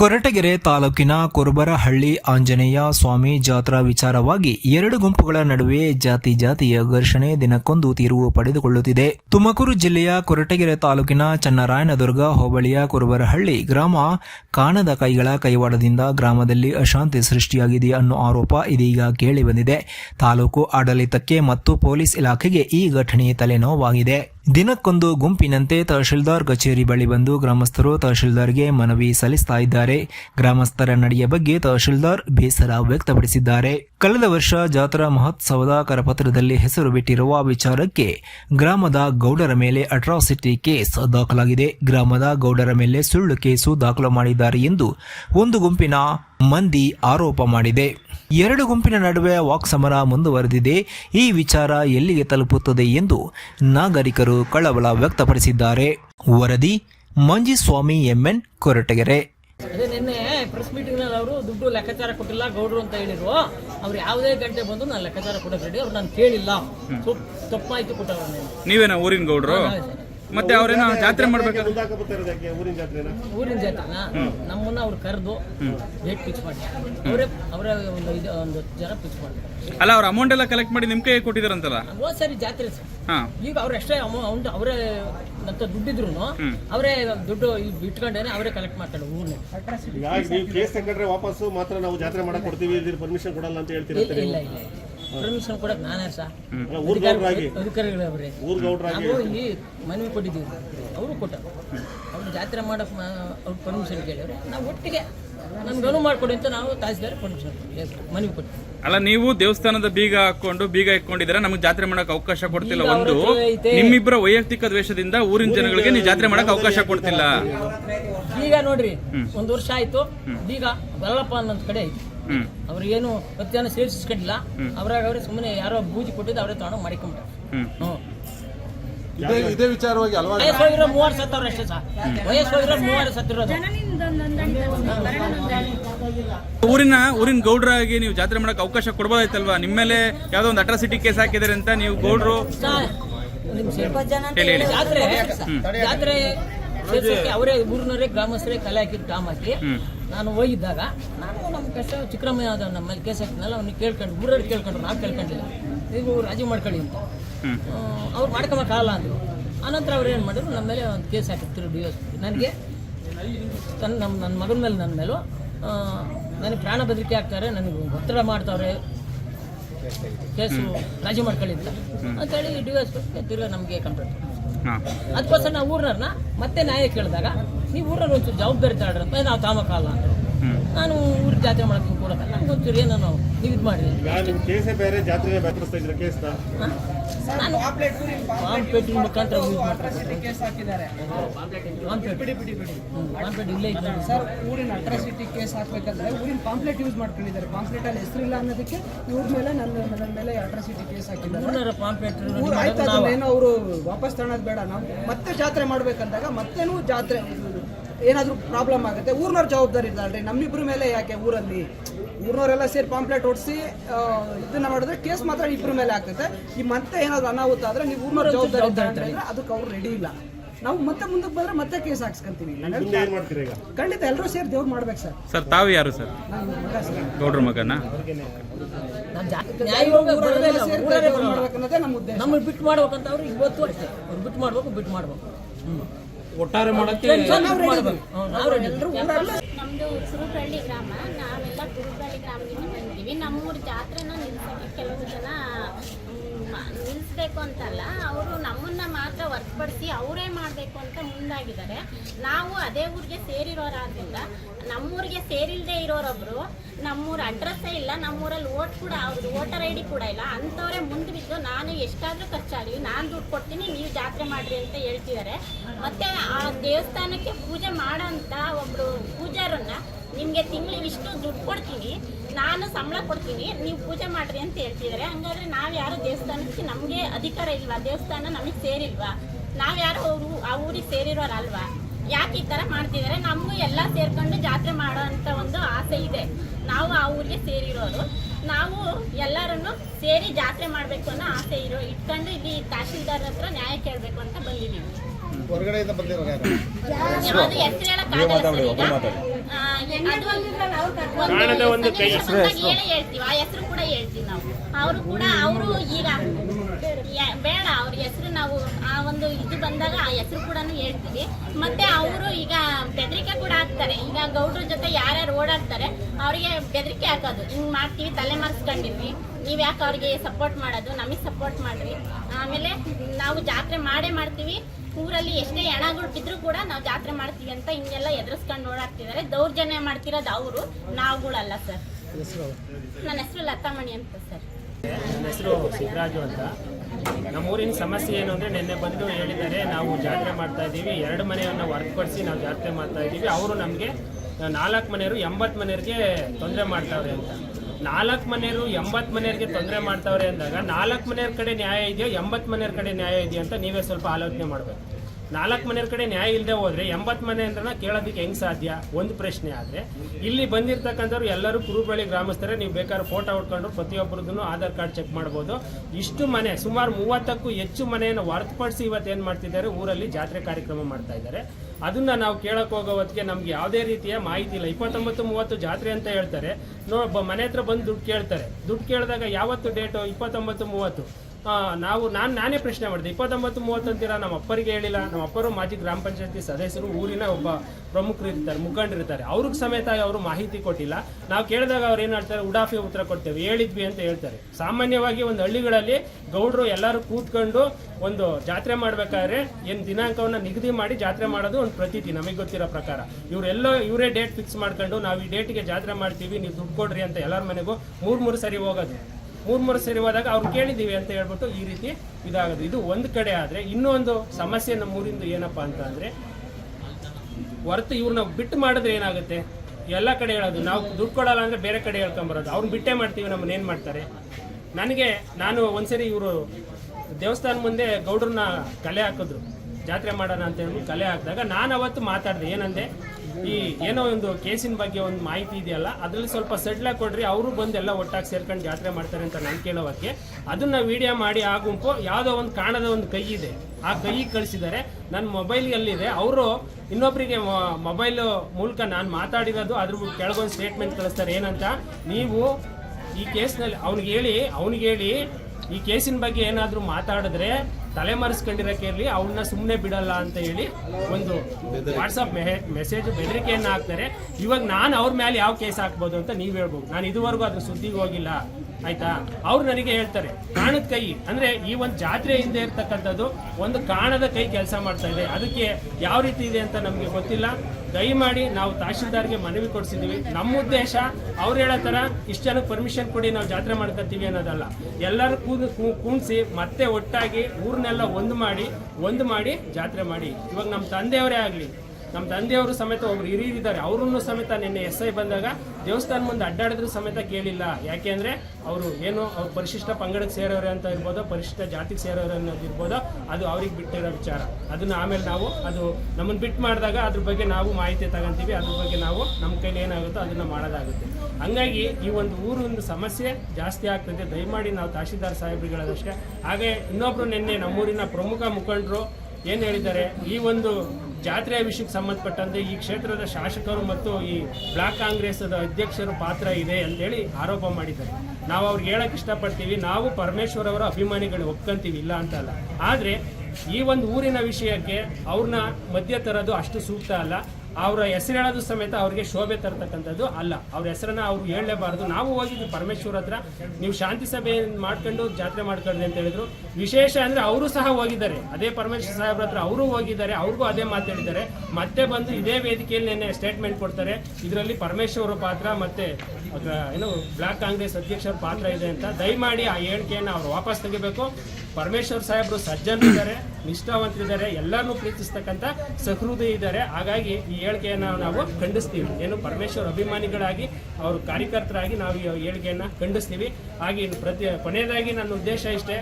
ಕೊರಟಗೆರೆ ತಾಲೂಕಿನ ಕುರುಬರಹಳ್ಳಿ ಆಂಜನೇಯ ಸ್ವಾಮಿ ಜಾತ್ರಾ ವಿಚಾರವಾಗಿ ಎರಡು ಗುಂಪುಗಳ ನಡುವೆ ಜಾತಿ ಜಾತಿಯ ಘರ್ಷಣೆ ದಿನಕ್ಕೊಂದು ತಿರುವು ಪಡೆದುಕೊಳ್ಳುತ್ತಿದೆ. ತುಮಕೂರು ಜಿಲ್ಲೆಯ ಕೊರಟಗೆರೆ ತಾಲೂಕಿನ ಚನ್ನರಾಯನದುರ್ಗ ಹೋಬಳಿಯ ಕುರುಬರಹಳ್ಳಿ ಗ್ರಾಮ ಕಾಣದ ಕೈಗಳ ಕೈವಾಡದಿಂದ ಗ್ರಾಮದಲ್ಲಿ ಅಶಾಂತಿ ಸೃಷ್ಟಿಯಾಗಿದೆ ಅನ್ನೋ ಆರೋಪ ಇದೀಗ ಕೇಳಿಬಂದಿದೆ. ತಾಲೂಕು ಆಡಳಿತಕ್ಕೆ ಮತ್ತು ಪೊಲೀಸ್ ಇಲಾಖೆಗೆ ಈ ಘಟನೆ ತಲೆನೋವಾಗಿದೆ. ದಿನಕ್ಕೊಂದು ಗುಂಪಿನಂತೆ ತಹಶೀಲ್ದಾರ್ ಕಚೇರಿ ಬಳಿ ಬಂದು ಗ್ರಾಮಸ್ಥರು ತಹಶೀಲ್ದಾರ್ಗೆ ಮನವಿ ಸಲ್ಲಿಸ್ತಾ ಇದ್ದಾರೆ. ಗ್ರಾಮಸ್ಥರ ನಡೆಯ ಬಗ್ಗೆ ತಹಶೀಲ್ದಾರ್ ಬೇಸರ ವ್ಯಕ್ತಪಡಿಸಿದ್ದಾರೆ. ಕಳೆದ ವರ್ಷ ಜಾತ್ರಾ ಮಹೋತ್ಸವದ ಕರಪತ್ರದಲ್ಲಿ ಹೆಸರು ಬಿಟ್ಟಿರುವ ವಿಚಾರಕ್ಕೆ ಗ್ರಾಮದ ಗೌಡರ ಮೇಲೆ ಅಟ್ರಾಸಿಟಿ ಕೇಸ್ ದಾಖಲಾಗಿದೆ. ಗ್ರಾಮದ ಗೌಡರ ಮೇಲೆ ಸುಳ್ಳು ಕೇಸು ದಾಖಲು ಮಾಡಿದ್ದಾರೆ ಎಂದು ಒಂದು ಗುಂಪಿನ ಮಂದಿ ಆರೋಪ ಮಾಡಿದೆ. ಎರಡು ಗುಂಪಿನ ನಡುವೆ ವಾಕ್ ಸಮರ ಮುಂದುವರೆದಿದೆ. ಈ ವಿಚಾರ ಎಲ್ಲಿಗೆ ತಲುಪುತ್ತದೆ ಎಂದು ನಾಗರಿಕರು ಕಳವಳ ವ್ಯಕ್ತಪಡಿಸಿದ್ದಾರೆ. ವರದಿ ಮಂಜಿಸ್ವಾಮಿ ಎಂಎನ್ ಕೊರಟಗೆರೆ. ಅದೇ ನಿನ್ನೆ ಪ್ರೆಸ್ ಮೀಟಿಂಗ್ನಲ್ಲಿ ಅವರು ದುಡ್ಡು ಲೆಕ್ಕಾಚಾರ ಕೊಟ್ಟಿಲ್ಲ ಗೌಡ್ರು ಅಂತ ಹೇಳಿದ್ರು. ಅವ್ರು ಯಾವುದೇ ಗಂಟೆ ಬಂದು ನಾನು ಲೆಕ್ಕಾಚಾರ ಕೊಡೋಕೆ ರೆಡಿ ಅವ್ರು ನಾನು ಕೇಳಿಲ್ಲ. ತಪ್ಪಾಯ್ತು ಕೊಟ್ಟವ್ರು ನೀವೇನ ಊರಿನ ಗೌಡ್ರು? ಮತ್ತೆ ಅವ್ರೇನ ಜಾತ್ರೆ ಮಾಡ್ಬೇಕು? ಊರಿನ ಜಾತ್ರೆನ? ನಮ್ಮನ್ನ ಅವ್ರು ಕರೆದು ಡೇಟ್ ಫಿಕ್ಸ್ ಮಾಡಿ ಅವರೇ ಅವರೇ ಒಂದು ಇದು ಒಂದು ಜನ ಫಿಕ್ಸ್ ಮಾಡ್ತಾರೆ. ಅಲ್ಲ ಅವ್ರ ಅಮೌಂಟ್ ಎಲ್ಲ ಕಲೆಕ್ಟ್ ಮಾಡಿ ನಿಮ್ ಕೈ ಕೊಟ್ಟಿದಾರಂತಲ್ಲ? ಹೋದ ಸರಿ ಜಾತ್ರೆ ಸರ್? ಈಗ ಅವ್ರು ಎಷ್ಟೇ ಅಮೌಂಟ್ ಅವರೇ ಅಂತ ದುಡ್ಡಿದ್ರು ಅವರೇ ದುಡ್ಡು ಬಿಟ್ಕೊಂಡೇನೆ ಇಟ್ಕೊಂಡೇನೆ ಅವರೇ ಕಲೆಕ್ಟ್ ಮಾಡ್ತಾರೆ ಊರ್ನ. ಈಗ ನೀವು ಕೇಸ್ ತಗೊಂಡ್ರೆ ವಾಪಸ್ ಮಾತ್ರ ನಾವು ಜಾತ್ರೆ ಮಾಡಕ್ ಕೊಡ್ತೀವಿ ಪರ್ಮಿಷನ್ ಕೊಡಲ್ಲ ಅಂತ ಹೇಳ್ತೀರಾ ಇಲ್ಲ ಇಲ್ಲ. ಪರ್ಮಿಷನ್ ಕೊಡಕ್ಕೆ ನಾನೇ ಸರ್ ಅಲ್ಲ, ಊರ್ ಅಧಿಕಾರಿಗಳು ಅವರೇ ಊರ್ ಗೌಡ್ರಾಗಿ ನಾವು ಇಲ್ಲಿ ಮನವಿ ಕೊಟ್ಟಿದ್ದೀವಿ. ಅವರು ಕೊಟ್ಟರು. ಅವ್ರು ಜಾತ್ರೆ ಮಾಡಕ್ ಅವ್ರು ಪರ್ಮಿಷನ್ ಕೇಳಿದ್ರೆ ನಾವು ಒಟ್ಟಿಗೆ ನಮ್ಗೆ ಅನುವು ಮಾಡಿಕೊಡಿ ಅಂತ ನಾವು ತಹಸೀಲ್ದಾರ್ ಪರ್ಮಿಷನ್ ಮನವಿ ಕೊಟ್ಟಿದ್ದೀವಿ. ಅಲ್ಲ ನೀವು ದೇವಸ್ಥಾನದ ಬೀಗ ಹಾಕೊಂಡು ಬೀಗ ಇಟ್ಕೊಂಡಿದ್ರೆ ನಮ್ಗೆ ಜಾತ್ರೆ ಮಾಡಕ್ ಅವಕಾಶ ಕೊಡ್ತಿಲ್ಲ ಒಂದು. ನಿಮ್ಮಿಬ್ಬರ ವೈಯಕ್ತಿಕ ದ್ವೇಷದಿಂದ ಊರಿನ ಜನಗಳಿಗೆ ನೀವು ಜಾತ್ರೆ ಮಾಡಕ್ ಅವಕಾಶ ಕೊಡ್ತಿಲ್ಲ. ಈಗ ನೋಡ್ರಿ ಒಂದು ವರ್ಷ ಆಯ್ತು ಬೀಗ ಬರಲಪ್ಪ ಅನ್ನೋದ್ ಕಡೆ ಐತಿ. ಹ್ಮ್. ಅವ್ರು ಏನು ಹತ್ತು ಜನ ಸೇರಿಸ್ಕೊಂಡಿಲ್ಲ ಅವ್ರಾಗ ಅವ್ರಿಗೆ ಸುಮ್ಮನೆ ಯಾರೋ ಬೂಜಿ ಕೊಟ್ಟಿದ್ದು ಅವರೇ ತಗೊಂಡು ಹ್ಞೂ ಇದೇ ಇದೇ ವಿಚಾರವಾಗಿ ಹಲವಾರು ವಯಸ್ಸು ಹೋಗಿರೋ ಮೂವರು ಸತ್ತವ್ರು ಅಷ್ಟೇ ಸರ್ ಮೂವರು ಸತ್ತಿರೋದು. ಊರಿನ ಊರಿನ ಗೌಡ್ರಾಗಿ ನೀವು ಜಾತ್ರೆ ಮಾಡಕ್ ಅವಕಾಶ ಕೊಡ್ಬೋದಾಯ್ತಲ್ವಾ? ನಿಮ್ಮ ಮೇಲೆ ಯಾವ್ದೋ ಒಂದು ಅಟ್ರಾಸಿಟಿ ಕೇಸ್ ಹಾಕಿದಾರೆ ಅಂತ ನೀವು ಗೌಡ್ರು ಹೇಳಿ ಜಾತ್ರೆ ಜಾತ್ರೆ ಸೇರ್ಸಕ್ಕೆ ಅವರೇ ಊರಿನವರೇ ಗ್ರಾಮಸ್ಥರೇ ಕಲೆ ಹಾಕಿದ್ದು ಡ್ರಾಮ್ ಹಾಕಿ. ನಾನು ಹೋಗಿದ್ದಾಗ ನಾನು ನಮ್ಮ ಕಷ್ಟ ಚಿಕ್ಕರಾಮಯ್ಯ ಆದ ನಮ್ಮ ಮೇಲೆ ಕೇಸ್ ಹಾಕಿದ್ನಲ್ಲ ಅವ್ನಿಗೆ ಕೇಳ್ಕೊಂಡು ಊರಲ್ಲಿ ಕೇಳ್ಕೊಂಡ್ರು ನಾವು ಕೇಳ್ಕೊಂಡಿಲ್ಲ ನೀವು ರಾಜಿ ಮಾಡ್ಕೊಳ್ಳಿ ಅಂತ. ಅವ್ರು ಮಾಡ್ಕೊಳಕ್ಕಾಗಲ್ಲ ಅಂದರು. ಆನಂತರ ಅವ್ರು ಏನು ಮಾಡಿದ್ರು ನಮ್ಮ ಮೇಲೆ ಒಂದು ಕೇಸ್ ಹಾಕಿರ್ತೀರಿ ಡಿ ಎಸ್ ನನಗೆ ತನ್ನ ನಮ್ಮ ನನ್ನ ಮಗನ ಮೇಲೆ ನನ್ನ ಮೇಲೂ ನನಗೆ ಪ್ರಾಣ ಬೆದರಿಕೆ ಹಾಕ್ತಾರೆ ನನಗೆ ಒತ್ತಡ ಮಾಡ್ತಾವ್ರೆ ಕೇಸು ರಾಜಿ ಮಾಡ್ಕೊಳ್ಳಿ ಅಂತ. ಅಂತೇಳಿ ಡಿ ಎಸ್ ತಿರ್ಗಾ ನಮಗೆ ಕಂಪ್ಲೇಂಟ್ ಅದಕ್ಕೋಸ್ಕರ ನಾವು ಊರ್ನವ್ರನ್ನ ಮತ್ತೆ ನ್ಯಾಯ ಕೇಳಿದಾಗ ನೀವು ಊರಲ್ಲಿ ಒಂಚೂರು ಜವಾಬ್ದಾರಿ ತಾಡ್ರಪ್ಪ ನಾವು ತಾಮಕ್ಕಲ್ಲ ಅಂತ ನಾನು ಊರ ಜಾತ್ರೆ ಮಾಡಕ್ಕೆ ಕೊಡಲ್ಲ. ನಮ್ಗೆ ಒಂಚೂರು ಏನೋ ನೀವು ಇದು ಮಾಡಿ ಕೇಸೇ ಬೇರೆ ಜಾತ್ರೆ ವ್ಯಾಪರಿಸ್ತಾ ಕೇಸ್ ಕೇಸ್ನ? ನಾನು ಪಾಂಪ್ಲೇಟ್ ಮುಖಾಂತರ ಯೂಸ್ ಮಾಡ್ತಾರೆ ಪಾಂಪ್ಲೇಟ್ ಇಲ್ಲೇ ಇದೆ ನೋಡಿ ಸರ್ ಊರಿನ ಅಟ್ರಾಸಿಟಿ ಕೇಸ್ ಹಾಕ್ಬೇಕಂದ್ರೆ ಊರಿನ ಪಾಂಪ್ಲೆಟ್ ಯೂಸ್ ಮಾಡ್ಕೊಂಡಿದ್ದಾರೆ. ಪಾಂಪ್ಲೆಟ್ ಅಲ್ಲಿ ಹೆಸರಿಲ್ಲ ಅನ್ನೋದಕ್ಕೆ ಇವ್ರ ಮೇಲೆ ನನ್ನ ನನ್ನ ಮೇಲೆ ಅಟ್ರಾಸಿಟಿ ಕೇಸ್ ಹಾಕಿದ್ದಾರೆ. ಊರಿನವರ ಪಾಂಪ್ಲೇಟ್ ಊರು ಆಯ್ತು ಅದನ್ನೇನೋ ಅವರು ವಾಪಸ್ ತಗೊಳ್ಳೋದು ಬೇಡ. ನಾವು ಮತ್ತೆ ಜಾತ್ರೆ ಮಾಡ್ಬೇಕಂದಾಗ ಮತ್ತೇನು ಜಾತ್ರೆ ಏನಾದರೂ ಪ್ರಾಬ್ಲಮ್ ಆಗುತ್ತೆ ಊರಿನವ್ರ ಜವಾಬ್ದಾರಿ ಇದ್ದಾಳ್ರಿ ನಮ್ಮಿಬ್ರ ಮೇಲೆ ಯಾಕೆ ಊರಲ್ಲಿ? ಊರಿನವರೆಲ್ಲ ಸೇರಿ ಪಾಂಪ್ಲೆಟ್ ಹೊಡಿಸಿ ಇದನ್ನ ಮಾಡಿದ್ರೆ ಕೇಸ್ ಮಾತ್ರ ಇಬ್ಬರ ಮೇಲೆ ಆಗ್ತದೆ ಈ ಮತ್ತೆ ಏನಾದ್ರು ಅನಾಹುತ ಆದ್ರೆ ನೀವು ಊರಿನವ್ರ ಜವಾಬ್ದಾರಿ ಇದ್ದಾರೆ ಅಂದ್ರೆ ಅದಕ್ಕೆ ಅವ್ರು ರೆಡಿ ಇಲ್ಲ. ನಾವು ಮತ್ತೆ ಮುಂದಕ್ಕೆ ಬಂದ್ರೆ ಮತ್ತೆ ಕೇಸ್ ಹಾಕ್ಸ್ಕೊಂತೀವಿ. ಮುಂದೆ ಏನ್ ಮಾಡ್ತೀರಾ ಈಗ? ಖಂಡಿತ ಎಲ್ಲರೂ ಸೇರಿ ದೇವ್ರು ಮಾಡ್ಬೇಕು ಸರ್. ಸರ್ ತಾವು ಯಾರು ಸರ್? ಗೌಡ್ರ ಮಗನ? ನಮ್ಮನ್ನು ಬಿಟ್ಟು ಮಾಡ್ಬೇಕಂತ ಅವ್ರು ಇವತ್ತು ಅಷ್ಟೇ. ಅವ್ರು ಬಿಟ್ಟು ಮಾಡ್ಬೇಕು ಬಿಟ್ಟು ಮಾಡ್ಬೇಕು. ಒಟ್ಟಾರೆ ಮಾಡಕ್ಕೆ ನಮ್ದು ಕುರುಬಳ್ಳಿ ಗ್ರಾಮ. ನಾವೆಲ್ಲ ಸುರುಪಳ್ಳಿ ಗ್ರಾಮದಿಂದ ಬಂದಿದ್ದೀವಿ. ನಮ್ಮೂರ ಜಾತ್ರೆನ ನಿಲ್ಸಕ್ಕೆ ಕೆಲವು ಜನ ನಿಲ್ಲಿಸ್ಬೇಕು ಅಂತಲ್ಲ, ಅವರು ನಮ್ಮನ್ನ ಮಾತ್ರ ಹೊರತುಪಡಿಸಿ ಅವರೇ ಮಾಡಬೇಕು ಅಂತ ಮುಂದಾಗಿದ್ದಾರೆ. ನಾವು ಅದೇ ಊರಿಗೆ ಸೇರಿರೋರಾದ್ರಿಂದ, ನಮ್ಮೂರಿಗೆ ಸೇರಿಲ್ಲದೆ ಇರೋರೊಬ್ರು, ನಮ್ಮೂರ ಅಡ್ರೆಸ್ಸೇ ಇಲ್ಲ, ನಮ್ಮೂರಲ್ಲಿ ಓಟ್ ಕೂಡ ಅವ್ರದ್ದು ವೋಟರ್ ಐ ಡಿ ಕೂಡ ಇಲ್ಲ. ಅಂಥವರೇ ಮುಂದೆ ಬಿದ್ದು ನಾನು ಎಷ್ಟಾದರೂ ಖರ್ಚಾಗಲಿ, ನಾನು ದುಡ್ಡು ಕೊಡ್ತೀನಿ, ನೀವು ಜಾತ್ರೆ ಮಾಡಿರಿ ಅಂತ ಹೇಳ್ತಿದ್ದಾರೆ ಮತ್ತು ಆ ದೇವಸ್ಥಾನಕ್ಕೆ ಪೂಜೆ ಮಾಡೋಂಥ ಒಬ್ಬರು ಪೂಜಾರನ್ನ ನಿಮಗೆ ತಿಂಗಳಿಗೆ ಇಷ್ಟು ದುಡ್ಡು ಕೊಡ್ತೀನಿ ನಾನು ಸಂಬಳ ಕೊಡ್ತೀನಿ ನೀವು ಪೂಜೆ ಮಾಡ್ರಿ ಅಂತ ಹೇಳ್ತಿದ್ದಾರೆ ಹಂಗಾದ್ರೆ ನಾವು ಯಾರು ದೇವಸ್ಥಾನಕ್ಕೆ ನಮಗೆ ಅಧಿಕಾರ ಇಲ್ವಾ? ದೇವಸ್ಥಾನ ನಮಗೆ ಸೇರಿಲ್ವಾ? ನಾವು ಯಾರು ಅವರು ಆ ಊರಿಗೆ ಸೇರಿರೋರಲ್ವಾ? ಯಾಕೆ ಈ ಥರ ಮಾಡ್ತಿದ್ದಾರೆ ನಮಗೂ ಎಲ್ಲ ಸೇರ್ಕೊಂಡು ಜಾತ್ರೆ ಮಾಡೋ ಅಂತ ಒಂದು ಆಸೆ ಇದೆ. ನಾವು ಆ ಊರಿಗೆ ಸೇರಿರೋರು. ನಾವು ಎಲ್ಲರನ್ನು ಸೇರಿ ಜಾತ್ರೆ ಮಾಡಬೇಕು ಅನ್ನೋ ಆಸೆ ಇರೋ ಇಟ್ಕೊಂಡು ಇಲ್ಲಿ ತಹಶೀಲ್ದಾರ್ ಹತ್ರ ನ್ಯಾಯ ಕೇಳಬೇಕು ಅಂತ ಬಂದಿದ್ದೀವಿ ಹೊರಗಡೆಯಿಂದ ಯಾವ್ದು ಹೆಸರು ಹೇಳಕ್ಕಾಗಲ್ಲ ಅದು ಒಂದು ಹೇಳ್ತೀವಿ. ಆ ಹೆಸರು ಕೂಡ ಹೇಳ್ತೀವಿ ನಾವು. ಅವರು ಕೂಡ ಅವರು ಈಗ ಬೇಡ ಅವ್ರ ಹೆಸರು ನಾವು ಆ ಒಂದು ಇದು ಬಂದಾಗ ಆ ಹೆಸರು ಕೂಡ ಹೇಳ್ತೀವಿ. ಮತ್ತೆ ಅವರು ಈಗ ಬೆದರಿಕೆ ಕೂಡ ಹಾಕ್ತಾರೆ. ಈಗ ಗೌಡ್ರ ಜೊತೆ ಯಾರ್ಯಾರು ಓಡಾಡ್ತಾರೆ ಅವರಿಗೆ ಬೆದರಿಕೆ ಹಾಕೋದು. ಹಿಂಗ್ ಮಾಡ್ತೀವಿ ತಲೆ ಮರೆಸ್ಕೊಂಡಿದ್ವಿ. ನೀವ್ ಯಾಕೆ ಅವ್ರಿಗೆ ಸಪೋರ್ಟ್ ಮಾಡೋದು? ನಮಗ್ ಸಪೋರ್ಟ್ ಮಾಡ್ರಿ. ಆಮೇಲೆ ನಾವು ಜಾತ್ರೆ ಮಾಡೇ ಮಾಡ್ತೀವಿ. ಊರಲ್ಲಿ ಎಷ್ಟೇ ಹೆಣಗಳು ಬಿದ್ರು ಕೂಡ ನಾವು ಜಾತ್ರೆ ಮಾಡ್ತೀವಿ ಅಂತ ಹಿಂಗೆಲ್ಲ ಎದುರಿಸ್ಕೊಂಡು ಓಡಾಡ್ತಿದ್ದಾರೆ ದೌರ್ಜನ್ಯ ಮಾಡ್ತಿರೋದು ಅವರು ನಾವುಗಳಲ್ಲ ಸರ್. ನನ್ನ ಹೆಸರು ಲತಾಮಣಿ ಅಂತ ಸರ್. ನನ್ನ ಹೆಸರು ಸಿದ್ದರಾಜು ಅಂತ. ನಮ್ಮೂರಿನ ಸಮಸ್ಯೆ ಏನು ಅಂದರೆ ನಿನ್ನೆ ಬಂದು ಹೇಳಿದ್ದಾರೆ ನಾವು ಜಾತ್ರೆ ಮಾಡ್ತಾ ಇದ್ದೀವಿ ಎರಡು ಮನೆಯನ್ನು ಹೊರತುಪಡಿಸಿ ನಾವು ಜಾತ್ರೆ ಮಾಡ್ತಾ ಇದ್ದೀವಿ. ಅವರು ನಮಗೆ ನಾಲ್ಕು ಮನೆಯವರು ಎಂಬತ್ತು ಮನೆಯವ್ರಿಗೆ ತೊಂದರೆ ಮಾಡ್ತಾವ್ರೆ ಅಂತ. ನಾಲ್ಕು ಮನೆಯವರು ಎಂಬತ್ತು ಮನೆಯವ್ರಿಗೆ ತೊಂದರೆ ಮಾಡ್ತಾವ್ರೆ ಅಂದಾಗ ನಾಲ್ಕು ಮನೆಯವ್ರ ಕಡೆ ನ್ಯಾಯ ಇದೆಯೋ ಎಂಬತ್ತು ಮನೆಯವ್ರ ಕಡೆ ನ್ಯಾಯ ಇದೆಯೋ ಅಂತ ನೀವೇ ಸ್ವಲ್ಪ ಆಲೋಚನೆ ಮಾಡಬೇಕು. ನಾಲ್ಕು ಮನೆಯ ಕಡೆ ನ್ಯಾಯ ಇಲ್ಲದೆ ಹೋದ್ರೆ ಎಂಬತ್ತು ಮನೆ ಅಂತ ಕೇಳೋದಕ್ಕೆ ಹೆಂಗ್ ಸಾಧ್ಯ? ಒಂದು ಪ್ರಶ್ನೆ ಆದ್ರೆ, ಇಲ್ಲಿ ಬಂದಿರ್ತಕ್ಕಂಥವ್ರು ಎಲ್ಲರೂ ಕುರುಬಳ್ಳಿ ಗ್ರಾಮಸ್ಥರೇ, ನೀವು ಬೇಕಾದ್ರೆ ಫೋಟೋ ಹೊಡ್ಕೊಂಡು ಪ್ರತಿಯೊಬ್ಬರದ್ದು ಆಧಾರ್ ಕಾರ್ಡ್ ಚೆಕ್ ಮಾಡ್ಬೋದು. ಇಷ್ಟು ಮನೆ, ಸುಮಾರು ಮೂವತ್ತಕ್ಕೂ ಹೆಚ್ಚು ಮನೆಯನ್ನು ಹೊರತುಪಡಿಸಿ ಇವತ್ತು ಏನು ಮಾಡ್ತಿದ್ದಾರೆ? ಊರಲ್ಲಿ ಜಾತ್ರೆ ಕಾರ್ಯಕ್ರಮ ಮಾಡ್ತಾ ಇದ್ದಾರೆ. ಅದನ್ನ ನಾವು ಕೇಳಕ್ ಹೋಗೋ ಹೊತ್ತಿಗೆ ನಮ್ಗೆ ಯಾವುದೇ ರೀತಿಯ ಮಾಹಿತಿ ಇಲ್ಲ. ಇಪ್ಪತ್ತೊಂಬತ್ತು, ಮೂವತ್ತು ಜಾತ್ರೆ ಅಂತ ಹೇಳ್ತಾರೆ. ನೋ ಮನೆ ಹತ್ರ ಬಂದು ದುಡ್ಡು ಕೇಳ್ತಾರೆ. ದುಡ್ಡು ಕೇಳಿದಾಗ ಯಾವತ್ತು ಡೇಟು ಇಪ್ಪತ್ತೊಂಬತ್ತು, ಮೂವತ್ತು. ನಾವು, ನಾನು, ನಾನೇ ಪ್ರಶ್ನೆ ಮಾಡಿದೆ. ಇಪ್ಪತ್ತೊಂಬತ್ತು ಮೂವತ್ತು ಅಂತೀರ ನಮ್ಮ ಅಪ್ಪರಿಗೆ ಹೇಳಿಲ್ಲ. ನಮ್ಮ ಅಪ್ಪರು ಮಾಜಿ ಗ್ರಾಮ ಪಂಚಾಯತಿ ಸದಸ್ಯರು ಊರಿನ ಒಬ್ಬ ಪ್ರಮುಖರು ಇರ್ತಾರೆ, ಮುಖಂಡರು ಇರ್ತಾರೆ. ಅವ್ರಿಗೆ ಸಮೇತ ಅವರು ಮಾಹಿತಿ ಕೊಟ್ಟಿಲ್ಲ. ನಾವು ಕೇಳಿದಾಗ ಅವ್ರು ಏನು ಹೇಳ್ತಾರೆ ಉಡಾಫಿ ಉತ್ತರ ಕೊಡ್ತೇವೆ, ಹೇಳಿದ್ವಿ ಅಂತ ಹೇಳ್ತಾರೆ. ಸಾಮಾನ್ಯವಾಗಿ ಒಂದು ಹಳ್ಳಿಗಳಲ್ಲಿ ಗೌಡರು ಎಲ್ಲರೂ ಕೂತ್ಕೊಂಡು ಒಂದು ಜಾತ್ರೆ ಮಾಡಬೇಕಾದ್ರೆ ಏನು ದಿನಾಂಕವನ್ನ ನಿಗದಿ ಮಾಡಿ ಜಾತ್ರೆ ಮಾಡೋದು ಒಂದು ಪ್ರತೀತಿ, ನಮಗೆ ಗೊತ್ತಿರೋ ಪ್ರಕಾರ. ಇವರೆಲ್ಲೋ, ಇವರೇ ಡೇಟ್ ಫಿಕ್ಸ್ ಮಾಡ್ಕೊಂಡು ನಾವು ಈ ಡೇಟಿಗೆ ಜಾತ್ರೆ ಮಾಡ್ತೀವಿ, ನೀವು ದುಡ್ಡು ಕೊಡ್ರಿ ಅಂತ ಎಲ್ಲರ ಮನೆಗೂ ಮೂರು ಮೂರು ಸರಿ ಹೋಗೋದು. ಮೂರು ಮೂರು ಸರಿ ಹೋದಾಗ ಅವ್ರು ಕೇಳಿದ್ದೀವಿ ಅಂತ ಹೇಳ್ಬಿಟ್ಟು ಈ ರೀತಿ ಇದಾಗೋದು. ಇದು ಒಂದು ಕಡೆ ಆದರೆ, ಇನ್ನೊಂದು ಸಮಸ್ಯೆ ನಮ್ಮೂರಿಂದ ಏನಪ್ಪ ಅಂತ ಅಂದರೆ, ಹೊರತು ಇವ್ರನ್ನ ಬಿಟ್ಟು ಮಾಡಿದ್ರೆ ಏನಾಗುತ್ತೆ? ಎಲ್ಲ ಕಡೆ ಹೇಳೋದು. ನಾವು ದುಡ್ಡು ಕೊಡಲ್ಲ ಅಂದರೆ ಬೇರೆ ಕಡೆ ಹೇಳ್ಕೊಂಬರೋದು. ಅವ್ರನ್ನ ಬಿಟ್ಟೆ ಮಾಡ್ತೀವಿ, ನಮ್ಮನ್ನ ಏನು ಮಾಡ್ತಾರೆ? ನನಗೆ, ನಾನು ಒಂದ್ಸರಿ ಇವರು ದೇವಸ್ಥಾನ ಮುಂದೆ ಗೌಡ್ರನ್ನ ಕಲೆ ಹಾಕಿದ್ರು. ಜಾತ್ರೆ ಮಾಡೋಣ ಅಂತ ಹೇಳಿ ಕಲೆ ಹಾಕಿದಾಗ ನಾನು ಅವತ್ತು ಮಾತಾಡಿದೆ. ಏನಂದೆ? ಈ ಏನೋ ಒಂದು ಕೇಸಿನ ಬಗ್ಗೆ ಒಂದು ಮಾಹಿತಿ ಇದೆಯಲ್ಲ, ಅದ್ರಲ್ಲಿ ಸ್ವಲ್ಪ ಸೆಟ್ಲ್ ಕೊಡ್ರಿ, ಅವರು ಬಂದು ಎಲ್ಲ ಒಟ್ಟಾಗಿ ಸೇರ್ಕೊಂಡು ಜಾತ್ರೆ ಮಾಡ್ತಾರೆ ಅಂತ ನಾನು ಕೇಳೋವಕ್ಕೆ ಅದನ್ನ ವಿಡಿಯೋ ಮಾಡಿ ಆ ಗುಂಪು ಯಾವುದೋ ಒಂದು ಕಾಣದ ಒಂದು ಕೈ ಇದೆ. ಆ ಕೈ ಕಳಿಸಿದ್ದಾರೆ ನನ್ನ ಮೊಬೈಲ್ ಎಲ್ಲಿದೆ ಅವರು ಇನ್ನೊಬ್ಬರಿಗೆ ಮೊಬೈಲ್ ಮೂಲಕ ನಾನು ಮಾತಾಡಿರೋದು, ಅದ್ರ ಕೆಳಗೊಂದು ಸ್ಟೇಟ್ಮೆಂಟ್ ಕಳಿಸ್ತಾರೆ. ಏನಂತ? ನೀವು ಈ ಕೇಸ್ನಲ್ಲಿ ಅವ್ನಿಗೆ ಹೇಳಿ ಅವ್ನಿಗೆ ಹೇಳಿ, ಈ ಕೇಸಿನ ಬಗ್ಗೆ ಏನಾದರೂ ಮಾತಾಡಿದ್ರೆ ತಲೆಮರೆಸ್ಕೊಂಡಿರಕ್ಕೆ ಇರಲಿ ಅವನ್ನ ಸುಮ್ಮನೆ ಬಿಡಲ್ಲ ಅಂತ ಹೇಳಿ ಒಂದು ವಾಟ್ಸಪ್ ಮೆಹೆ ಮೆಸೇಜ್ ಬೆದರಿಕೆಯನ್ನು ಹಾಕ್ತಾರೆ. ಇವಾಗ ನಾನು ಅವ್ರ ಮೇಲೆ ಯಾವ ಕೇಸ್ ಹಾಕ್ಬೋದು ಅಂತ ನೀವು ಹೇಳ್ಬೋದು. ನಾನು ಇದುವರೆಗೂ ಅದ್ರ ಸುದ್ದಿಗೆ ಹೋಗಿಲ್ಲ. ಆಯ್ತಾ? ಅವ್ರು ನನಗೆ ಹೇಳ್ತಾರೆ, ಕಾಣದ ಕೈ. ಅಂದ್ರೆ ಈ ಒಂದು ಜಾತ್ರೆ ಹಿಂದೆ ಇರ್ತಕ್ಕಂಥದ್ದು ಒಂದು ಕಾಣದ ಕೈ ಕೆಲಸ ಮಾಡ್ತಾ ಇದೆ. ಅದಕ್ಕೆ ಯಾವ ರೀತಿ ಇದೆ ಅಂತ ನಮಗೆ ಗೊತ್ತಿಲ್ಲ. ದಯಮಾಡಿ ನಾವು ತಹಶೀಲ್ದಾರ್ಗೆ ಮನವಿ ಕೊಡಿಸಿದೀವಿ. ನಮ್ಮ ಉದ್ದೇಶ ಅವ್ರು ಹೇಳೋ ಥರ ಇಷ್ಟು ಜನಕ್ಕೆ ಪರ್ಮಿಷನ್ ಕೊಡಿ, ನಾವು ಜಾತ್ರೆ ಮಾಡ್ಕೊತೀವಿ ಅನ್ನೋದಲ್ಲ. ಎಲ್ಲರೂ ಕೂದು ಕೂಣಿಸಿ ಮತ್ತೆ ಒಟ್ಟಾಗಿ ಊರನ್ನೆಲ್ಲ ಒಂದು ಮಾಡಿ ಒಂದು ಮಾಡಿ ಜಾತ್ರೆ ಮಾಡಿ. ಇವಾಗ ನಮ್ಮ ತಂದೆಯವರೇ ಆಗಲಿ ನಮ್ಮ ತಂದೆಯವರು ಸಮೇತ ಒಬ್ರು ಹಿರಿಯರಿದ್ದಾರೆ. ಅವರನ್ನು ಸಮೇತ ನಿನ್ನೆ ಎಸ್ ಐ ಬಂದಾಗ ದೇವಸ್ಥಾನ ಮುಂದೆ ಅಡ್ಡಾಡಿದ್ರು ಸಮೇತ ಕೇಳಿಲ್ಲ. ಯಾಕೆ ಅಂದರೆ ಅವರು ಏನು ಅವ್ರು ಪರಿಶಿಷ್ಟ ಪಂಗಡಕ್ಕೆ ಸೇರೋರೆ ಅಂತ ಇರ್ಬೋದು, ಪರಿಶಿಷ್ಟ ಜಾತಿಗೆ ಸೇರೋರೆ ಅನ್ನೋದು ಇರ್ಬೋದು, ಅದು ಅವ್ರಿಗೆ ಬಿಟ್ಟಿರೋ ವಿಚಾರ. ಅದನ್ನ ಆಮೇಲೆ ನಾವು ಅದು ನಮ್ಮನ್ನು ಬಿಟ್ಟು ಮಾಡಿದಾಗ ಅದ್ರ ಬಗ್ಗೆ ನಾವು ಮಾಹಿತಿ ತಗೊಂತೀವಿ. ಅದ್ರ ಬಗ್ಗೆ ನಾವು ನಮ್ಮ ಕೈಲಿ ಏನಾಗುತ್ತೋ ಅದನ್ನ ಮಾಡೋದಾಗುತ್ತೆ. ಹಂಗಾಗಿ ಈ ಒಂದು ಊರಿನ ಸಮಸ್ಯೆ ಜಾಸ್ತಿ ಆಗ್ತದೆ. ದಯಮಾಡಿ ನಾವು ತಹಶೀಲ್ದಾರ್ ಸಾಹೇಬ್ರುಗಳದಷ್ಟೇ. ಹಾಗೆ ಇನ್ನೊಬ್ರು ನಿನ್ನೆ ನಮ್ಮೂರಿನ ಪ್ರಮುಖ ಮುಖಂಡರು ಏನು ಹೇಳಿದ್ದಾರೆ, ಈ ಒಂದು ಜಾತ್ರೆಯ ವಿಷಯಕ್ಕೆ ಸಂಬಂಧಪಟ್ಟಂತೆ ಈ ಕ್ಷೇತ್ರದ ಶಾಸಕರು ಮತ್ತು ಈ ಬ್ಲಾಕ್ ಕಾಂಗ್ರೆಸ್ ಅಧ್ಯಕ್ಷರ ಪಾತ್ರ ಇದೆ ಅಂತೇಳಿ ಆರೋಪ ಮಾಡಿದ್ದಾರೆ. ನಾವು ಅವ್ರಿಗೆ ಹೇಳಕ್ ಇಷ್ಟಪಡ್ತೀವಿ, ನಾವು ಪರಮೇಶ್ವರ್ ಅವರ ಅಭಿಮಾನಿಗಳು ಒಪ್ಕೊಂತೀವಿ, ಇಲ್ಲ ಅಂತಲ್ಲ ಆದರೆ ಈ ಒಂದು ಊರಿನ ವಿಷಯಕ್ಕೆ ಅವ್ರನ್ನ ಮಧ್ಯ ತರೋದು ಅಷ್ಟು ಸೂಕ್ತ ಅಲ್ಲ. ಅವರ ಹೆಸರು ಹೇಳೋದು ಸಮೇತ ಅವ್ರಿಗೆ ಶೋಭೆ ತರ್ತಕ್ಕಂಥದ್ದು ಅಲ್ಲ. ಅವ್ರ ಹೆಸರನ್ನ ಅವ್ರು ಹೇಳಲೇಬಾರ್ದು. ನಾವು ಹೋಗಿದ್ವಿ ಪರಮೇಶ್ವರ್ ಹತ್ರ. ನೀವು ಶಾಂತಿ ಸಭೆ ಮಾಡ್ಕೊಂಡು ಜಾತ್ರೆ ಮಾಡ್ಕೊಳ್ಳಿ ಅಂತ ಹೇಳಿದ್ರು. ವಿಶೇಷ ಅಂದ್ರೆ ಅವರು ಸಹ ಹೋಗಿದ್ದಾರೆ. ಅದೇ ಪರಮೇಶ್ವರ್ ಸಾಹೇಬ್ರ ಹತ್ರ ಅವರು ಹೋಗಿದ್ದಾರೆ. ಅವ್ರಿಗೂ ಅದೇ ಮಾತಾಡಿದ್ದಾರೆ ಮತ್ತೆ ಬಂದು ಇದೇ ವೇದಿಕೆಯಲ್ಲಿ ನಿನ್ನೆ ಸ್ಟೇಟ್ಮೆಂಟ್ ಕೊಡ್ತಾರೆ. ಇದರಲ್ಲಿ ಪರಮೇಶ್ವರ ಪಾತ್ರ ಮತ್ತೆ ಏನು, ಬ್ಲಾಕ್ ಕಾಂಗ್ರೆಸ್ ಅಧ್ಯಕ್ಷರ ಪಾತ್ರ ಇದೆ ಅಂತ. ದಯಮಾಡಿ ಆ ಹೇಳಿಕೆಯನ್ನು ಅವ್ರು ವಾಪಸ್ ತೆಗಿಬೇಕು. ಪರಮೇಶ್ವರ್ ಸಾಹೇಬರು ಸಜ್ಜನಿದ್ದಾರೆ ನಿಷ್ಠಾವಂತರಿದ್ದಾರೆ ಎಲ್ಲರನ್ನೂ ಪ್ರೀತಿಸ್ತಕ್ಕಂಥ ಸಹೃದಯ ಇದ್ದಾರೆ. ಹಾಗಾಗಿ ಈ ಹೇಳಿಕೆಯನ್ನು ನಾವು ಖಂಡಿಸ್ತೀವಿ. ಏನು ಪರಮೇಶ್ವರ್ ಅಭಿಮಾನಿಗಳಾಗಿ, ಅವರು ಕಾರ್ಯಕರ್ತರಾಗಿ ನಾವು ಈ ಹೇಳಿಕೆಯನ್ನು ಖಂಡಿಸ್ತೀವಿ. ಹಾಗೆ ಪ್ರತಿ, ಕೊನೆಯದಾಗಿ ನನ್ನ ಉದ್ದೇಶ ಇಷ್ಟೇ,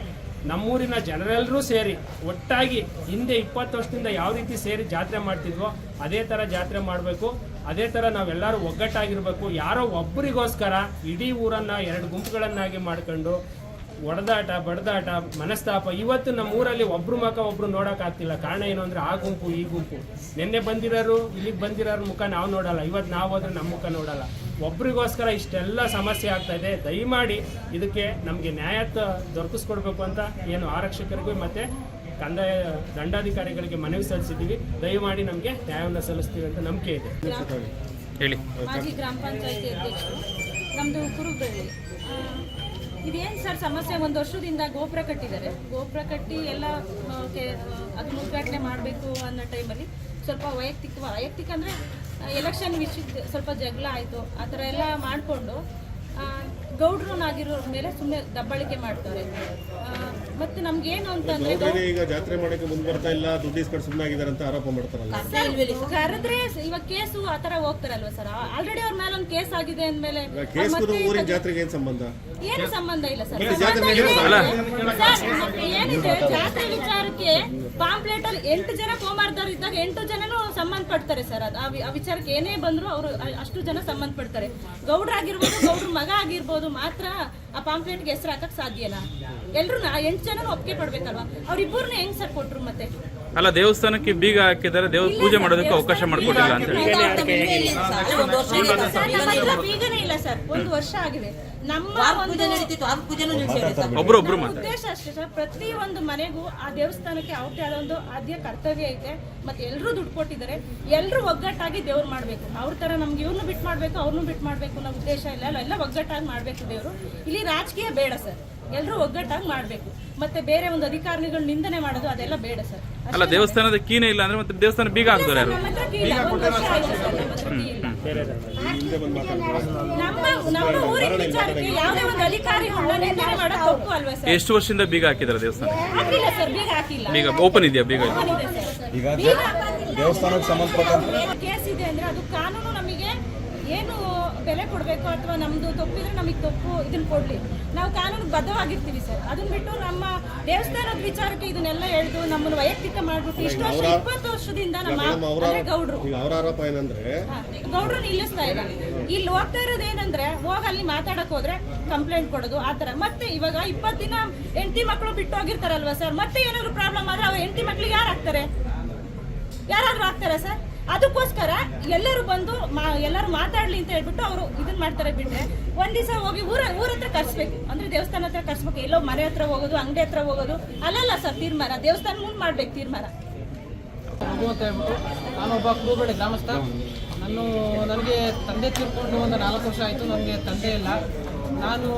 ನಮ್ಮೂರಿನ ಜನರೆಲ್ಲರೂ ಸೇರಿ ಒಟ್ಟಾಗಿ ಹಿಂದೆ ಇಪ್ಪತ್ತು ವರ್ಷದಿಂದ ಯಾವ ರೀತಿ ಸೇರಿ ಜಾತ್ರೆ ಮಾಡ್ತಿದ್ವೋ, ಅದೇ ಥರ ಜಾತ್ರೆ ಮಾಡಬೇಕು. ಅದೇ ಥರ ನಾವೆಲ್ಲರೂ ಒಗ್ಗಟ್ಟಾಗಿರಬೇಕು. ಯಾರೋ ಒಬ್ಬರಿಗೋಸ್ಕರ ಇಡೀ ಊರನ್ನ ಎರಡು ಗುಂಪುಗಳನ್ನಾಗಿ ಮಾಡ್ಕೊಂಡು ಹೊಡೆದಾಟ ಬಡದಾಟ ಮನಸ್ತಾಪ ಇವತ್ತು ನಮ್ಮ ಊರಲ್ಲಿ ಒಬ್ರು ಮಕ ಒಬ್ರು ನೋಡೋಕ್ಕಾಗ್ತಿಲ್ಲ ಆಗ್ತಿಲ್ಲ. ಕಾರಣ ಏನು ಅಂದ್ರೆ ಆ ಗುಂಪು ಈ ಗುಂಪು. ನಿನ್ನೆ ಬಂದಿರೋರು ಇಲ್ಲಿಗೆ ಬಂದಿರೋರು ಮುಖ ನಾವು ನೋಡಲ್ಲ. ಇವತ್ತು ನಾವು ಹೋದ್ರೆ ನಮ್ಮ ಮುಖ ನೋಡಲ್ಲ. ಒಬ್ರಿಗೋಸ್ಕರ ಇಷ್ಟೆಲ್ಲ ಸಮಸ್ಯೆ ಆಗ್ತಾ ಇದೆ. ದಯಮಾಡಿ ಇದಕ್ಕೆ ನಮಗೆ ನ್ಯಾಯ ದೊರಕಿಸ್ಕೊಡ್ಬೇಕು ಅಂತ ಏನು ಆರಕ್ಷಕರಿಗೂ ಮತ್ತೆ ಕಂದಾಯ ದಂಡಾಧಿಕಾರಿಗಳಿಗೆ ಮನವಿ ಸಲ್ಲಿಸಿದ್ದೀವಿ. ದಯಮಾಡಿ ನಮಗೆ ನ್ಯಾಯವನ್ನು ಸಲ್ಲಿಸ್ತೀವಿ ಅಂತ ನಂಬಿಕೆ ಇದೆ. ಹೇಳಿ. ಮಾಜಿ ಗ್ರಾಮ ಪಂಚಾಯತಿ ಅಧ್ಯಕ್ಷರು ನಮ್ಮದು ಕುರುಬಳ್ಳಿ. ಇದೇನು ಸರ್ ಸಮಸ್ಯೆ? ಒಂದು ವರ್ಷದಿಂದ ಗೋಪುರ ಕಟ್ಟಿದ್ದಾರೆ. ಗೋಪುರ ಕಟ್ಟಿ ಎಲ್ಲ ಅದು ಉದ್ಘಾಟನೆ ಮಾಡಬೇಕು ಅನ್ನೋ ಟೈಮಲ್ಲಿ ಸ್ವಲ್ಪ ವೈಯಕ್ತಿಕ ವೈಯಕ್ತಿಕ ಅಂದರೆ ಎಲೆಕ್ಷನ್ ವಿಷಯದ ಸ್ವಲ್ಪ ಜಗಳ ಆಯಿತು. ಆ ಥರ ಎಲ್ಲ ಮಾಡಿಕೊಂಡು ಗೌಡ್ರನ್ನಾಗಿರೋ ಮೇಲೆ ಸುಮ್ಮನೆ ದಬ್ಬಳಿಕೆ ಮಾಡ್ತಾರೆ. ಮತ್ತೆ ನಮ್ಗೇನು ಅಂತ ಅಂದ್ರೆ ಈಗ ಜಾತ್ರೆ ಮಾಡಕ್ಕೆ ಮುಂದೆ ಬರ್ತಾ ಇಲ್ಲ ದುಡ್ಡು ಇಸ್ಕೊಂಡು ಸುಮ್ಮನಾಗಿದ್ದಾರೆ ಅಂತ ಆರೋಪ ಮಾಡ್ತಾರಲ್ಲ. ಕರೆದ್ರೆ ಇವಾಗ ಕೇಸು ಆ ತರ ಹೋಗ್ತಾರಲ್ವಾ ಸರ್? ಆಲ್ರೆಡಿ ಅವ್ರ ಮೇಲೆ ಒಂದು ಕೇಸ್ ಆಗಿದೆ ಅಂದ್ಮೇಲೆ ಕೇಸ್ಗೂ ಊರಿನ ಜಾತ್ರೆಗೆ ಏನು ಸಂಬಂಧ? ಏನು ಸಂಬಂಧ ಇಲ್ಲ ಸರ್? ಜಾತ್ರೆ ಏನಿದೆ? ಜಾತ್ರೆ ವಿಚಾರಕ್ಕೆ ಪಾಂಪ್ಲೇಟ್ ಅಲ್ಲಿ ಎಂಟು ಜನ ಕೋಮಾರ್ದವ್ರು ಇದ್ದಾಗ ಎಂಟು ಜನನು ಸಂಬಂಧಪಡ್ತಾರೆ ಸರ್. ಅದು ಆ ವಿ- ಆ ವಿಚಾರಕ್ಕೆ ಏನೇ ಬಂದ್ರು ಅವರು ಅಷ್ಟು ಜನ ಸಂಬಂಧಪಡ್ತಾರೆ. ಗೌಡ್ರಾಗಿರ್ಬೋದು ಗೌಡ್ರ ಮಗ ಆಗಿರ್ಬೋದು ಮಾತ್ರ ಆ ಪಾಂಪ್ಲೆಟ್ಗೆ ಹೆಸರು ಹಾಕಕ್ ಸಾಧ್ಯನಾ ಎಲ್ರು ಎಂಟು ಜನ ಒಪ್ಪಿಗೆ ಪಡ್ಬೇಕಲ್ವಾ? ಅವ್ರಿಬ್ಬರನ್ನ ಹೆಂಗ್ ಸರ್ ಕೊಟ್ರು ಮತ್ತೆ? ಅಲ್ಲ ದೇವಸ್ಥಾನಕ್ಕೆ ಬೀಗ ಹಾಕಿದ್ದಾರೆ ದೇವ್ರ ಪೂಜೆ ಮಾಡೋದಕ್ಕೆ ಅವಕಾಶ ಮಾಡಿಕೊಟ್ಟಿಲ್ಲ ಅಂತ ಬೀಗನೇ ಇಲ್ಲ ಸರ್ ಒಂದು ವರ್ಷ ಆಗಿದೆ. ನಮ್ಮ ಒಂದು ಒಬ್ರು ಒಬ್ರು ನಮ್ಮ ಮಾತಾಡಿ. ಉದ್ದೇಶ ಅಷ್ಟೇ ಸರ್ ಪ್ರತಿ ಒಂದು ಮನೆಗೂ ಆ ದೇವಸ್ಥಾನಕ್ಕೆ ಅವ್ರದ್ದೇ ಆದ ಒಂದು ಆದ್ಯ ಕರ್ತವ್ಯ ಐತೆ ಮತ್ತೆ ಎಲ್ಲರೂ ದುಡ್ಡು ಕೊಟ್ಟಿದ್ದಾರೆ ಎಲ್ಲರೂ ಒಗ್ಗಟ್ಟಾಗಿ ದೇವ್ರು ಮಾಡಬೇಕು. ಅವ್ರ ತರ ನಮ್ಗೆ ಇವ್ರನ್ನ ಬಿಟ್ಟು ಮಾಡಬೇಕು ಅವ್ರನ್ನೂ ಬಿಟ್ಟು ಮಾಡಬೇಕು ಅನ್ನೋ ಉದ್ದೇಶ ಇಲ್ಲ ಅಲ್ಲ ಎಲ್ಲ ಒಗ್ಗಟ್ಟಾಗಿ ಮಾಡಬೇಕು ದೇವರು. ಇಲ್ಲಿ ರಾಜಕೀಯ ಬೇಡ ಸರ್. ಎಲ್ಲರೂ ಒಗ್ಗಟ್ಟಾಗಿ ಮಾಡಬೇಕು. ಮತ್ತೆ ಬೇರೆ ಒಂದು ಅಧಿಕಾರಿಗಳು ನಿಂದನೆ ಮಾಡೋದು ಅದೆಲ್ಲ ಬೇಡ ಸರ್. ಅಲ್ಲ ದೇವಸ್ಥಾನದ ಕೀನೇ ಇಲ್ಲ ಅಂದ್ರೆ ಮತ್ತೆ ದೇವಸ್ಥಾನ ಬೀಗ ಹಾಕ್ತಾರೆ ಯಾರು? ನಮ್ಮ ಹತ್ರ ಕೀ ಇಲ್ಲ. ಒಂದು ವರ್ಷ ಆಯ್ತು ಸರ್, ನಮ್ಮ ಹತ್ರ ಕೀ ಇಲ್ಲ. ಎಷ್ಟು ವರ್ಷದಿಂದ ಬೀಗ ಹಾಕಿದ್ರ ದೇವಸ್ಥಾನ? ಹಾಕಿಲ್ಲ ಸರ್ ಬೀಗ ಹಾಕಿಲ್ಲ. ಬೀಗ ಓಪನ್ ಇದೆಯಾ ಬೀಗ. ಈಗ ಬೀಗ ದೇವಸ್ಥಾನಕ್ಕೆ ಸಂಬಂಧಪಟ್ಟಂತೆ. ಏನು ಕೇಸ್ ಇದೆ ಅಂದ್ರೆ ಅದು ಕಾನೂನು ನಮಗೆ ಏನು ಬೆಲೆ ಕೊಡಬೇಕು ಅಥವಾ ನಮ್ದು ತಪ್ಪಿದ್ರೆ ನಮಗೆ ತಪ್ಪು ಇದನ್ನ ಕೊಡ್ಲಿ. ನಾವು ಕಾನೂನು ಬದ್ಧವಾಗಿರ್ತೀವಿ ಸರ್. ಅದನ್ನ ಬಿಟ್ಟು ನಮ್ಮ ದೇವಸ್ಥಾನದ ವಿಚಾರಕ್ಕೆ ಇದನ್ನೆಲ್ಲ ಹೇಳ್ದು ನಮ್ಮನ್ನು ವೈಯಕ್ತಿಕ ಮಾಡ್ಬಿಟ್ಟು ಇಷ್ಟು ವರ್ಷ ಇಪ್ಪತ್ತು ವರ್ಷದಿಂದ ನಮ್ಮ ಅಂದ್ರೆ ಗೌಡ್ರು. ಗೌಡ್ರು ನಿಲ್ಲಿಸ್ತಾ ಇಲ್ಲ ಇಲ್ಲಿ ಹೋಗ್ತಾ ಇರೋದು ಏನಂದ್ರೆ ಹೋಗಿ ಅಲ್ಲಿ ಮಾತಾಡಕ್ ಹೋದ್ರೆ ಕಂಪ್ಲೇಂಟ್ ಕೊಡೋದು ಆ ತರ ಮತ್ತೆ ಇವಾಗ ಇಪ್ಪತ್ತು ದಿನ ಹೆಂಡತಿ ಮಕ್ಕಳು ಬಿಟ್ಟು ಹೋಗಿರ್ತಾರಲ್ವಾ ಸರ್? ಮತ್ತೆ ಏನಾದ್ರು ಪ್ರಾಬ್ಲಮ್ ಆದ್ರೆ ಅವ್ರ ಹೆಂಡತಿ ಮಕ್ಳಿಗೆ ಯಾರು ಆಗ್ತಾರೆ ಯಾರಾದ್ರೂ ಆಗ್ತಾರೆ ಸರ್? ಅದಕ್ಕೋಸ್ಕರ ಎಲ್ಲರೂ ಬಂದು ಎಲ್ಲರೂ ಮಾತಾಡ್ಲಿ ಅಂತ ಹೇಳ್ಬಿಟ್ಟು ಅವರು ಇದನ್ನ ಮಾಡ್ತಾರೆ ಬಿಟ್ರೆ ಒಂದ್ ದಿವಸ ಹೋಗಿ ಊರ ಊರ ಹತ್ರ ಕರ್ಸ್ಬೇಕು. ಅಂದ್ರೆ ದೇವಸ್ಥಾನ ಹತ್ರ ಕರ್ಸ್ಬೇಕು. ಎಲ್ಲೋ ಮನೆ ಹತ್ರ ಹೋಗೋದು, ಅಂಗಡಿ ಹತ್ರ ಹೋಗೋದು. ಅಲ್ಲಲ್ಲ ಸರ್ ತೀರ್ಮಾನ. ದೇವಸ್ಥಾನ ಮುಂದೆ ಮಾಡ್ಬೇಕು ತೀರ್ಮಾನ. ಅಂತ ಹೇಳ್ಬಿಟ್ಟು ನಾನೊಬ್ಬ ಕುರುಬಳ್ಳಿ ಗ್ರಾಮಸ್ಥ ನಾನು, ನನಗೆ ತಂದೆ ತೀರ್ಕೊಂಡು ಒಂದು ನಾಲ್ಕು ವರ್ಷ ಆಯಿತು. ನನಗೆ ತಂದೆ ಇಲ್ಲ. ನಾನು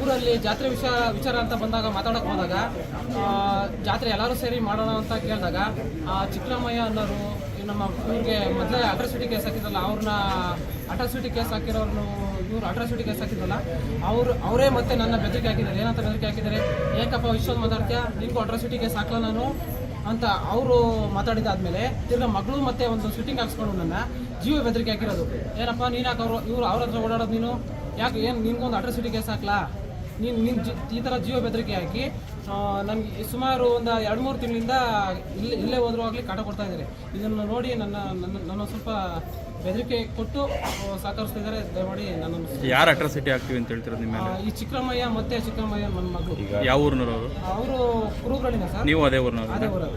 ಊರಲ್ಲಿ ಜಾತ್ರೆ ವಿಷಯ ವಿಚಾರ ಅಂತ ಬಂದಾಗ, ಮಾತಾಡೋಕೆ ಹೋದಾಗ ಜಾತ್ರೆ ಎಲ್ಲರೂ ಸೇರಿ ಮಾಡೋಣ ಅಂತ ಕೇಳಿದಾಗ ಚಿಕ್ಕರಾಮಯ್ಯ ಅನ್ನೋರು ನಮ್ಮ ಇವ್ರಿಗೆ ಮೊದಲೇ ಅಟ್ರಾಸಿಟಿ ಕೇಸ್ ಹಾಕಿದ್ರಲ್ಲ ಅವ್ರನ್ನ ಅಟ್ರಾಸಿಟಿ ಕೇಸ್ ಹಾಕಿರೋರ್ನು ಇವ್ರು ಅಟ್ರಾಸಿಟಿ ಕೇಸ್ ಹಾಕಿದ್ರಲ್ಲ ಅವರು, ಅವರೇ ಮತ್ತೆ ನನ್ನ ಬೆದರಿಕೆ ಹಾಕಿದ್ದಾರೆ. ಏನಂತ ಬೆದರಿಕೆ ಹಾಕಿದ್ದಾರೆ? ಏಕಪ್ಪ, ವಿಶ್ವದ ಮಾತಾಡ್ತೀಯ? ನಿಂಗೂ ಅಟ್ರಾಸಿಟಿ ಕೇಸ್ ಹಾಕಲ್ಲ ನಾನು? ಅಂತ ಅವರು ಮಾತಾಡಿದಾದ್ಮೇಲೆ ತಿರ್ಗಾ ಮಗಳು ಮತ್ತೆ ಒಂದು ಶೂಟಿಂಗ್ ಹಾಕ್ಸ್ಕೊಂಡು ನನ್ನ ಜೀವ ಬೆದರಿಕೆ ಹಾಕಿರೋದು. ಏನಪ್ಪ ನೀನು ಅವರು ಇವ್ರು ಅವ್ರ ಹತ್ರ ಓಡಾಡೋದು ನೀನು? ಯಾಕೆ ಏನು ನಿನ್ಗೊಂದು ಅಟ್ರಾಸಿಟಿ ಕೇಸ್ ಹಾಕ್ಲಾ? ನೀನು ನಿನ್ನ ಜಿ ಈ ಥರ ಜೀವ ಬೆದರಿಕೆ ಹಾಕಿ ನನಗೆ ಸುಮಾರು ಒಂದು ಎರಡು ಮೂರು ತಿಂಗಳಿಂದ ಇಲ್ಲೇ ಇಲ್ಲೇ ಹೋದ್ರೂ ಆಗಲಿ ಕಾಟ ಕೊಡ್ತಾ ಇದ್ದಾರೆ. ಇದನ್ನು ನೋಡಿ ನನ್ನ ನನ್ನ ನನ್ನ ಸ್ವಲ್ಪ ಬೆದರಿಕೆ ಕೊಟ್ಟು ಸಹಕರಿಸ್ತಿದ್ದಾರೆ ಸಹಕರಿಸ್ತಾ ಇದ್ದಾರೆ. ದಯಮಾಡಿ ನನ್ನನ್ನು ಯಾರು ಅಟ್ರಾಸಿಟಿ ಆಗ್ತೀವಿ ಅಂತ ಹೇಳ್ತಿರೋದು ನಿಮ್ಮ ಮೇಲೆ? ಈ ಚಿಕ್ಕರಾಮಯ್ಯ ಮತ್ತೆ ಚಿಕ್ಕರಾಮಯ್ಯ ನನ್ನ ಮಗಳು ಯಾವ ಊರ್ನವರು ಅವರು? ಅವರು ಕುರುಗಳಿನ ಸರ್. ನೀವು ಅದೇ ಊರಿನವರು. ಅದೇ ಊರು.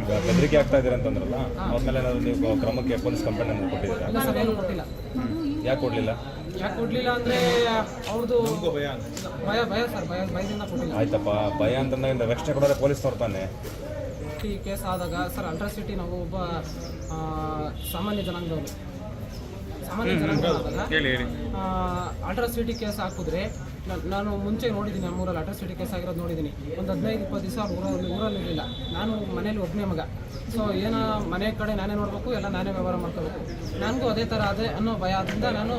ಈಗ ಬೆದರಿಕೆ ಆಗ್ತಾ ಇದ್ದೀರಾ ಅಂತಂದ್ರಲ್ಲ ಆದ್ಮೇಲೆ ಏನಾದ್ರು ನೀವು ಕ್ರಮಕ್ಕೆ ಪೊಲೀಸ್ ಕಂಪ್ಲೇಂಟ್ ಅನ್ನು ಕೊಟ್ಟಿದ್ದೀರಾ? ಇಲ್ಲ ಸರ್ ಏನು ಕೊಟ್ಟಿಲ್ಲ. ಯಾಕೆ ಕೊಡ್ಲಿಲ್ಲ? ಯಾಕೆ ಕೊಡ್ಲಿಲ್ಲ ಅಂದ್ರೆ ಅವ್ರದ್ದು ಭಯ ಭಯ ಸರ್ ಭಯ ಭಯದಿಂದ ಕೊಟ್ಟಿಲ್ಲ. ಆಯ್ತಪ್ಪ ಭಯ ಅಂತಂದಾಗ ರಕ್ಷಣೆ ಕೊಡೋದೇ ಪೊಲೀಸ್ ತಾನೆ ಈ ಕೇಸ್ ಆದಾಗ ಸರ್ ಅಲ್ಟ್ರಾಸಿಟಿ ನಾವು ಒಬ್ಬ ಆ, ಸಾಮಾನ್ಯ ಜನಾಂಗದವರು. ಹೇಳಿ ಹೇಳಿ. ಅಲ್ಟ್ರಾಸಿಟಿ ಕೇಸ್ ಹಾಕಿದ್ರೆ ನಾನು ಮುಂಚೆ ನೋಡಿದ್ದೀನಿ ನಮ್ಮೂರಲ್ಲಿ ಅಲ್ಟ್ರಾಸಿಟಿ ಕೇಸ್ ಆಗಿರೋದು ನೋಡಿದ್ದೀನಿ. ಒಂದು ಹದಿನೈದು ಇಪ್ಪತ್ತು ದಿವಸ ಊರಲ್ಲಿ ಊರಲ್ಲಿ ಇರಲಿಲ್ಲ. ನಾನು ಮನೇಲಿ ಒಬ್ಬನೇ ಮಗ. ಸೊ ಏನೋ ಮನೆ ಕಡೆ ನಾನೇ ನೋಡಬೇಕು ಎಲ್ಲ ನಾನೇ ವ್ಯವಹಾರ ಮಾಡ್ಕೋಬೇಕು. ನನಗೂ ಅದೇ ಥರ ಅದೇ ಅನ್ನೋ ಭಯ ಆದ್ದರಿಂದ ನಾನು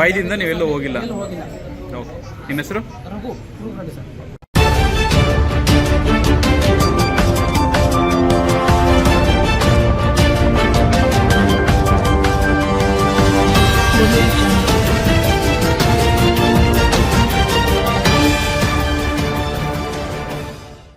ಭಯದಿಂದ ನೀವೆಲ್ಲೂ ಹೋಗಿಲ್ಲ? ಎಲ್ಲೂ ಹೋಗಿಲ್ಲ. ನಿಮ್ಮ ಹೆಸರು? ರಘು ರಘು ಸರ್.